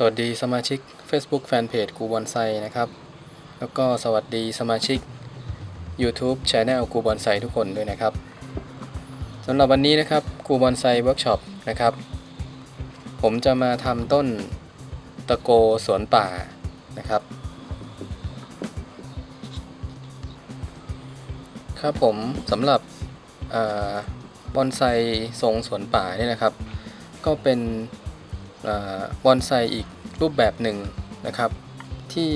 สวัสดีสมาชิก Facebook Fanpage กูบอนไซนะครับ แล้วก็สวัสดีสมาชิก YouTube Channel กูบอนไซทุกคนด้วยนะครับสำหรับวันนี้นะครับกูบอนไซเวิร์กช็อปนะครับ ผมจะมาทำต้นตะโกสวนป่านะครับ ครับผมสำหรับอาบอนไซทรงสวนป่าเนี่ยนะครับ ก็เป็น บอนไซอีกรูปแบบหนึ่งนะครับ ที่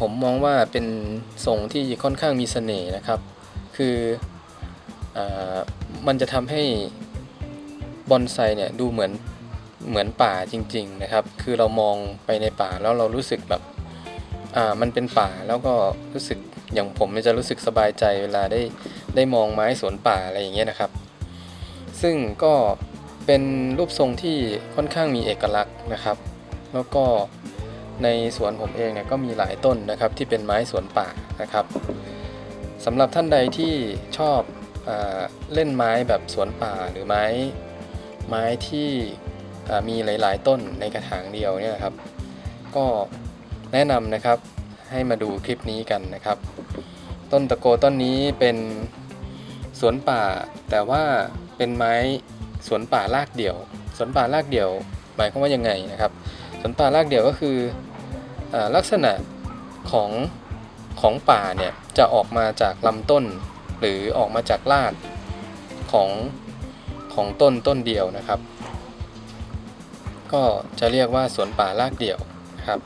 ผมมองว่าเป็นทรงที่ค่อนข้างมีเสน่ห์นะครับ คืออมันจะทำให้บอนไซเนี่ยดูเหมือนเหมือนป่าจริง ๆนะครับ คือเรามองไปในป่าแล้วเรารู้สึกแบบอ่ามันเป็นป่าแล้วก็รู้สึกอย่างผมเนี่ยจะรู้สึกสบายใจเวลาได้ได้มองไม้สวนป่าอะไรอย่างเงี้ยนะครับ ซึ่งก็ เป็นรูปทรงที่ค่อนข้างมีเอกลักษณ์นะครับ แล้วก็ในสวนผมเองเนี่ยก็มีหลายต้นนะครับที่เป็นไม้สวนป่านะครับสำหรับท่านใดที่ชอบอเล่นไม้แบบสวนป่าหรือไม้ไม้ที่มีหลาย ๆ ต้นในกระถางเดียวเนี่ยครับ ก็แนะนำนะครับให้มาดูคลิปนี้กันนะครับ ต้นตะโกต้นนี้เป็นสวนป่า แต่ว่าเป็นไม้ สวนป่ารากเดี่ยว สวนป่ารากเดี่ยว หมายความว่ายังไงนะครับ สวนป่ารากเดี่ยวก็คืออลักษณะของของป่าเนี่ยจะออกมาจากลำต้น หรือออกมาจากรากของของต้นต้นเดียวนะครับ ก็จะเรียกว่าสวนป่ารากเดี่ยวนะครับ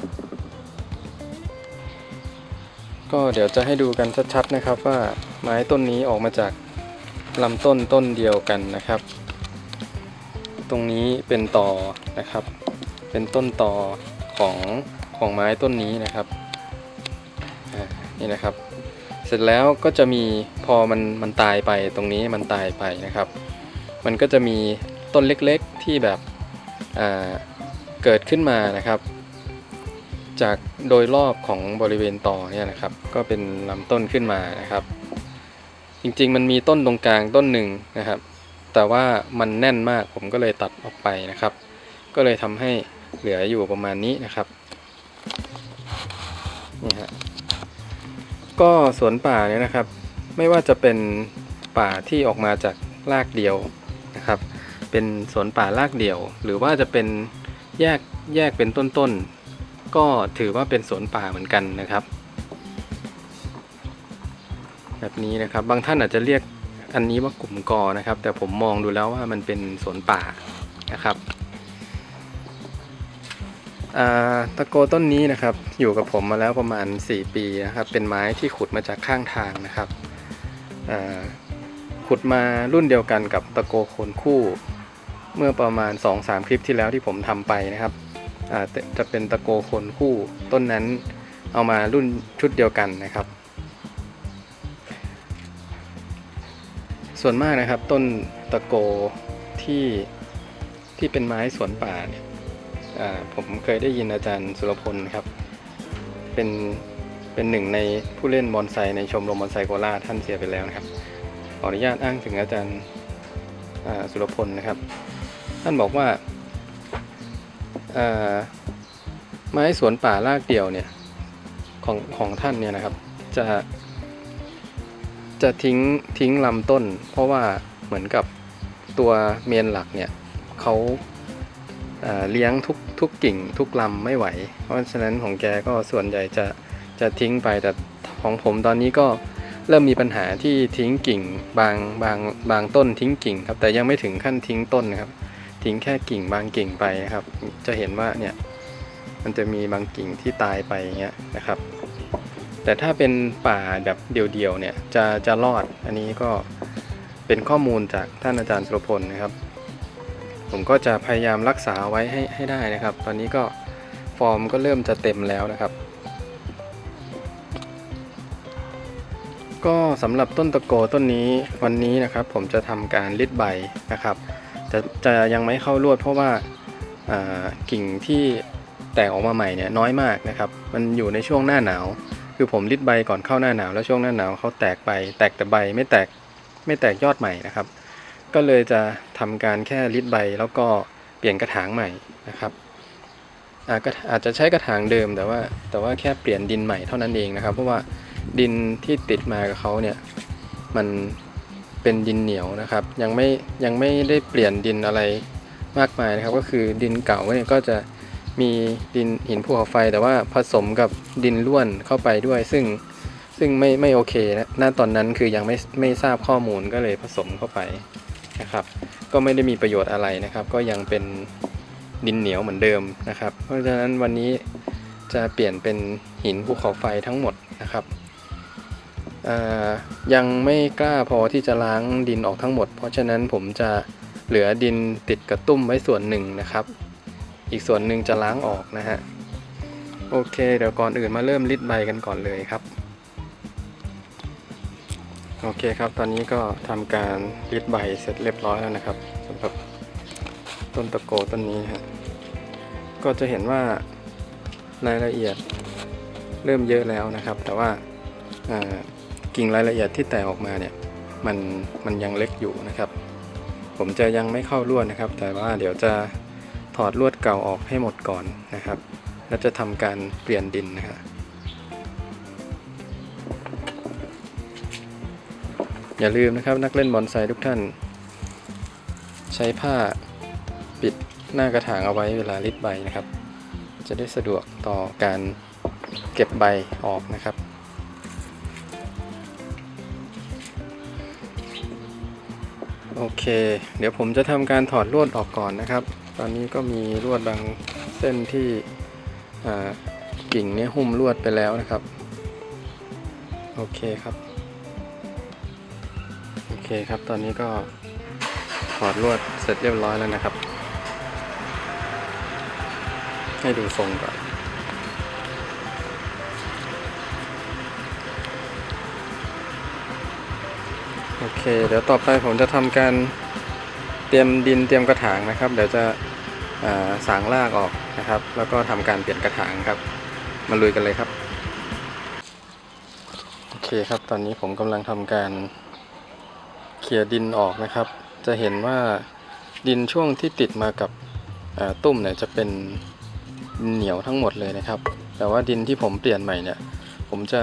ก็เดี๋ยวจะให้ดูกันชัดๆนะครับว่าไม้ต้นนี้ออกมาจากลำต้นต้นเดียวกันนะครับ ตรงนี้เป็นตอนะครับ เป็นต้นตอของของไม้ต้นนี้นะครับนี่นะครับ เสร็จแล้วก็จะมีพอมันมันตายไปตรงนี้มันตายไปนะครับ มันก็จะมีต้นเล็กๆที่แบบอ่าเกิดขึ้นมานะครับ จากโดยรอบของบริเวณต่อเนี่ยนะครับ ก็เป็นลำต้นขึ้นมานะครับ จริงๆมันมีต้นตรงกลางต้นหนึ่งนะครับ แต่ว่ามันแน่นมากผมก็เลยตัดออกไปนะครับ ก็เลยทำให้เหลืออยู่ประมาณนี้นะครับนี่ฮะก็สวนป่าเนี่ยนะครับ ไม่ว่าจะเป็นป่าที่ออกมาจากรากเดียวนะครับ เป็นสวนป่ารากเดี่ยว หรือว่าจะเป็นแยกแยกเป็นต้นๆ ก็ถือว่าเป็นสวนป่าเหมือนกันนะครับ แบบนี้นะครับบางท่านอาจจะเรียก อันนี้ว่ากลุ่มกอนะครับ แต่ผมมองดูแล้วว่ามันเป็นสวนป่านะครับตะโกต้นนี้นะครับ อยู่กับผมมาแล้วประมาณ 4 ปีนะครับ เป็นไม้ที่ขุดมาจากข้างทางนะครับขุดมารุ่นเดียวกันกับตะโกโคนคู่ เมื่อประมาณ 2-3 คลิปที่แล้วที่ผมทำไปนะครับจะจะเป็นตะโกโคนคู่ต้นนั้นเอามารุ่นชุดเดียวกันนะครับ ส่วนมากนะครับ ต้นตะโกที่ที่เป็นไม้สวนป่าเนี่ยผมเคยได้ยินอาจารย์สุรพลครับ เป็นเป็นหนึ่งในผู้เล่นบอนไซในชมรมบอนไซโคราท่านเสียไปแล้วนะครับขออนุญาตอ้างถึงอาจารย์สุรพลนะครับ ท่านบอกว่าอ่าไม้สวนป่ารากเดี่ยวเนี่ยของของท่านเนี่ยนะครับ จะ จะทิ้งทิ้งลำต้น เพราะว่าเหมือนกับตัวเมนหลักเนี่ยเขาเลี้ยงทุกทุกกิ่งทุกลำไม่ไหว เพราะฉะนั้นของแกก็ส่วนใหญ่จะจะทิ้งไปแต่ของผมตอนนี้ก็เริ่มมีปัญหาที่ทิ้งกิ่งบางบางบางต้นทิ้งกิ่งครับแต่ยังไม่ถึงขั้นทิ้งต้นนะครับ ทิ้งแค่กิ่งบางกิ่งไปนะครับ จะเห็นว่าเนี่ยมันจะมีบางกิ่งที่ตายไปอย่างเงี้ยนะครับ แต่ถ้าเป็นป่าแบบเดี่ยวๆเนี่ยจะจะรอดอันนี้ก็เป็นข้อมูลจากท่านอาจารย์สุรพลนะครับ ผมก็จะพยายามรักษาไว้ให้ให้ได้นะครับ ตอนนี้ก็ฟอร์มก็เริ่มจะเต็มแล้วนะครับ ก็สำหรับต้นตะโกต้นนี้วันนี้นะครับ ผมจะทำการลิดใบนะครับจะจะยังไม่เข้ารวดเพราะว่ากิ่งที่แตกออกมาใหม่เนี่ยน้อยมากนะครับ มันอยู่ในช่วงหน้าหนาว คือผมริดใบก่อนเข้าหน้าหนาว แล้วช่วงหน้าหนาวเขาแตกใบแตกแต่ใบไม่แตกไม่แตกยอดใหม่นะครับ ก็เลยจะทำการแค่ริดใบแล้วก็เปลี่ยนกระถางใหม่นะครับอาจก็อาจจะใช้กระถางเดิมแต่ว่าแต่ว่าแค่เปลี่ยนดินใหม่เท่านั้นเองนะครับ เพราะว่าดินที่ติดมากับเขาเนี่ยมันเป็นดินเหนียวนะครับ ยังไม่ยังไม่ได้เปลี่ยนดินอะไรมากมายนะครับ ก็คือดินเก่าเนี่ยก็จะ มีดินหินภูเขาไฟ แต่ว่าผสมกับดินร่วนเข้าไปด้วย ซึ่งซึ่งไม่ไม่โอเคนะณตอนนั้นคือยังไม่ไม่ทราบข้อมูลก็เลยผสมเข้าไปนะครับ ก็ไม่ได้มีประโยชน์อะไรนะครับ ก็ยังเป็นดินเหนียวเหมือนเดิมนะครับ เพราะฉะนั้นวันนี้จะเปลี่ยนเป็นหินภูเขาไฟทั้งหมดนะครับยังไม่กล้าพอที่จะล้างดินออกทั้งหมด เพราะฉะนั้นผมจะเหลือดินติดกระตุ้มไว้ส่วนหนึ่งนะครับ อีกส่วนหนึ่งจะล้างออกนะฮะ โอเค เดี๋ยวก่อนอื่นมาเริ่มริดใบกันก่อนเลยครับ โอเคครับ ตอนนี้ก็ทำการรีดใบเสร็จเรียบร้อยแล้วนะครับสำหรับต้นตะโกต้นนี้ฮะ ก็จะเห็นว่ารายละเอียดเริ่มเยอะแล้วนะครับ แต่ว่ากิ่งรายละเอียดที่แตกออกมาเนี่ยมันมันยังเล็กอยู่นะครับ ผมจะยังไม่เข้าลวดนะครับ แต่ว่าเดี๋ยวจะ ถอดลวดเก่าออกให้หมดก่อนนะครับ แล้วจะทำการเปลี่ยนดินนะครับอย่าลืมนะครับนักเล่นบอนไซทุกท่าน ใช้ผ้าปิดหน้ากระถางเอาไว้เวลาริดใบนะครับ จะได้สะดวกต่อการเก็บใบออกนะครับ โอเค เดี๋ยวผมจะทำการถอดลวดออกก่อนนะครับ ตอนนี้ก็มีลวดบางเส้นที่กิ่งนี้หุ้มลวดไปแล้วนะครับ โอเคครับ โอเคครับ ตอนนี้ก็ถอดลวดเสร็จเรียบร้อยแล้วนะครับ ให้ดูทรงก่อนโอเค เดี๋ยวต่อไปผมจะทำการ เตรียมดินเตรียมกระถางนะครับ เดี๋ยวจะาสางรากออกนะครับ แล้วก็ทำการเปลี่ยนกระถางครับ มาลุยกันเลยครับ โอเคครับ ตอนนี้ผมกำลังทำการเคลียร์ดินออกนะครับ จะเห็นว่าดินช่วงที่ติดมากับตุ้มเนี่ยจะเป็นเหนียวทั้งหมดเลยนะครับ แต่ว่าดินที่ผมเปลี่ยนใหม่เนี่ย ผมจะ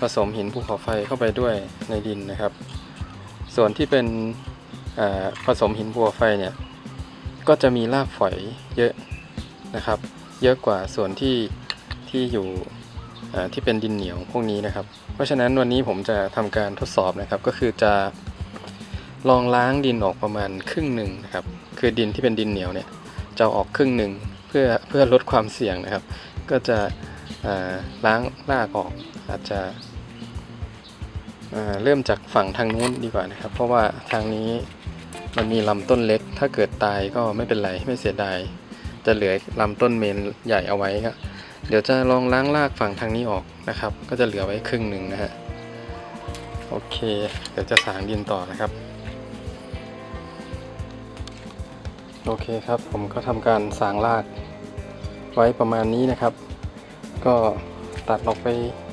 ผสมหินภูเขาไฟเข้าไปด้วยในดินนะครับ ส่วนที่เป็น ผสมหินภูเขาไฟเนี่ยก็จะมีรากฝอยเยอะนะครับ เยอะกว่าส่วนที่ที่อยู่ที่เป็นดินเหนียวพวกนี้นะครับ เพราะฉะนั้นวันนี้ผมจะทำการทดสอบนะครับ ก็คือจะลองล้างดินออกประมาณครึ่งหนึ่งนะครับ คือดินที่เป็นดินเหนียวเนี่ยจะออกครึ่งหนึ่งเพื่อเพื่อลดความเสี่ยงนะครับ ก็จะล้างรากออกอาจจะเริ่มจากฝั่งทางนู้นดีกว่านะครับ เพราะว่าทางนี้ มันมีลำต้นเล็ก ถ้าเกิดตายก็ไม่เป็นไรไม่เสียดาย จะเหลือลำต้นเมนใหญ่เอาไว้ครับเดี๋ยวจะลองล้างรากฝั่งทางนี้ออกนะครับ ก็จะเหลือไว้ครึ่งหนึ่งนะฮะ โอเค เดี๋ยวจะสางดินต่อนะครับ โอเคครับ ผมก็ทำการสางรากไว้ประมาณนี้นะครับ ก็ตัดออกไป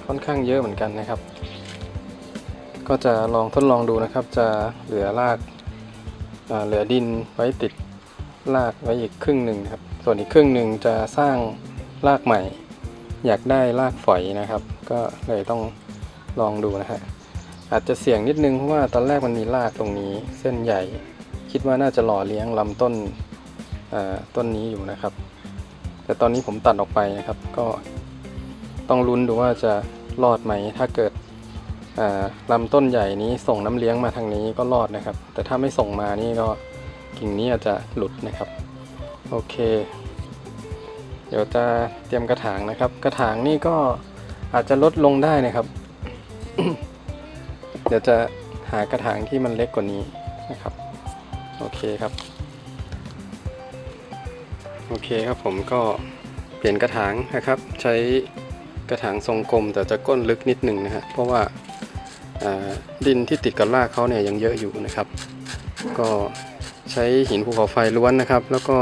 ค่อนข้างเยอะเหมือนกันนะครับ ก็จะลองทดลองดูนะครับ จะเหลือราก เหลือดินไว้ติดรากไว้อีกครึ่งหนึ่งครับ ส่วนอีกครึ่งหนึ่งจะสร้างรากใหม่ อยากได้รากฝอยนะครับ ก็เลยต้องลองดูนะฮะอาจจะเสี่ยงนิดนึงเพราะว่าตอนแรกมันมีรากตรงนี้เส้นใหญ่ คิดว่าน่าจะหล่อเลี้ยงลำต้นต้นนี้อยู่นะครับ แต่ตอนนี้ผมตัดออกไปนะครับ ก็ต้องลุ้นดูว่าจะรอดไหมถ้าเกิด ลำต้นใหญ่นี้ส่งน้ำเลี้ยงมาทางนี้ก็รอดนะครับ แต่ถ้าไม่ส่งมานี่ก็กิ่งนี้อาจจะหลุดนะครับ โอเค เดี๋ยวจะเตรียมกระถางนะครับ กระถางนี่ก็อาจจะลดลงได้นะครับ เดี๋ยวจะหากระถางที่มันเล็กกว่านี้นะครับ โอเคครับ โอเคครับผมก็เปลี่ยนกระถางนะครับ ใช้กระถางทรงกลมแต่จะก้นลึกนิดหนึ่งนะฮะเพราะว่าอ่า ดินที่ติดกับรากเขาเนี่ยยังเยอะอยู่นะครับ ก็ใช้หินภูเขาไฟล้วนนะครับ แล้วก็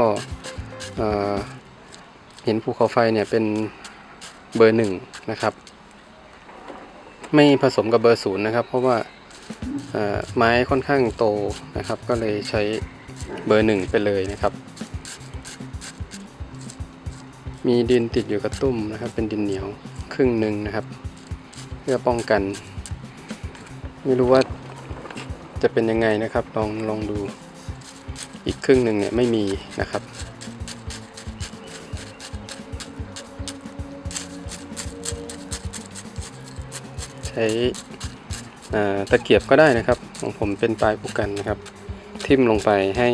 หินภูเขาไฟเนี่ยเป็นเบอร์หนึ่งนะครับ ไม่ผสมกับเบอร์ศูนย์นะครับ เพราะว่าไม้ค่อนข้างโตนะครับ ก็เลยใช้เบอร์หนึ่งไปเลยนะครับ มีดินติดอยู่กับตุ้มนะครับ เป็นดินเหนียวครึ่งหนึ่งนะครับ เพื่อป้องกัน ไม่รู้ว่าจะเป็นยังไงนะครับ ลองลองดูอีกครึ่งหนึ่งเนี่ยไม่มีนะครับ ใช้ตะเกียบก็ได้นะครับ ของผมเป็นปลายผู้กันนะครับ ทิ่มลงไปให้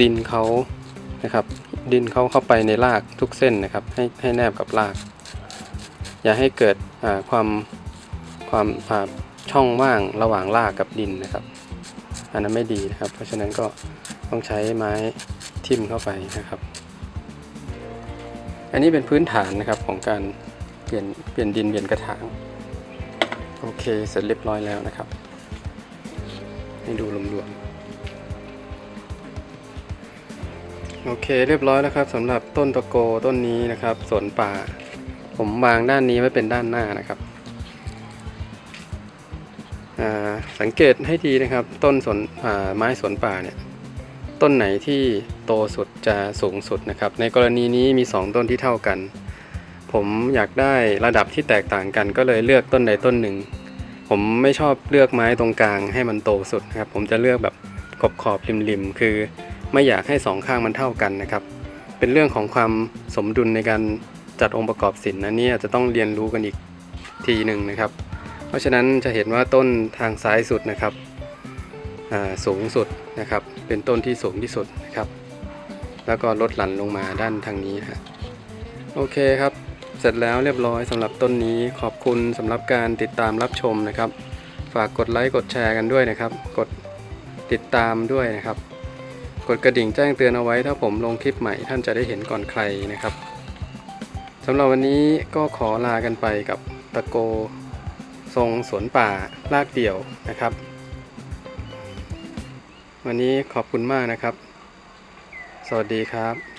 ดินเขานะครับ ดินเขาเข้าไปในรากทุกเส้นนะครับ ให้ให้แนบกับราก อย่าให้เกิดความความ ช่องว่างระหว่างรากกับดินนะครับ อันนั้นไม่ดีนะครับ เพราะฉะนั้นก็ต้องใช้ไม้ทิ่มเข้าไปนะครับ อันนี้เป็นพื้นฐานนะครับของการเปลี่ยนเปลี่ยนดินเปลี่ยนกระถางโอเคเสร็จเรียบร้อยแล้วนะครับ ให้ดูรวมๆโอเคเรียบร้อยแล้วครับสำหรับต้นตะโกต้นนี้นะครับสวนป่า ผมวางด้านนี้ไว้เป็นด้านหน้านะครับ สังเกตให้ดีนะครับ ต้นสนไม้สวนป่าเนี่ยต้นไหนที่โตสุดจะสูงสุดนะครับ ในกรณีนี้มี 2 ต้นที่เท่ากัน ผมอยากได้ระดับที่แตกต่างกัน ก็เลยเลือกต้นใดต้นหนึ่ง ผมไม่ชอบเลือกไม้ตรงกลางให้มันโตสุดนะครับ ผมจะเลือกแบบขอบขอบริมริมคือ ไม่อยากให้สองข้างมันเท่ากันนะครับ เป็นเรื่องของความสมดุลในการจัดองค์ประกอบศิลป์นะนี่ยจะต้องเรียนรู้กันอีกทีหนึ่งนะครับ เพราะฉะนั้นจะเห็นว่าต้นทางซ้ายสุดนะครับสูงสุดนะครับ เป็นต้นที่สูงที่สุดนะครับ แล้วก็ลดหลั่นลงมาด้านทางนี้ฮะโอเคครับ เสร็จแล้วเรียบร้อยสำหรับต้นนี้ขอบคุณสำหรับการติดตามรับชมนะครับ ฝากกดไลค์กดแชร์กันด้วยนะครับ กดติดตามด้วยนะครับ กดกระดิ่งแจ้งเตือนเอาไว้ถ้าผมลงคลิปใหม่ท่านจะได้เห็นก่อนใครนะครับสำหรับวันนี้ก็ขอลากันไปกับตะโก ทรงสวนป่าลากเดี่ยวนะครับ วันนี้ขอบคุณมากนะครับ สวัสดีครับ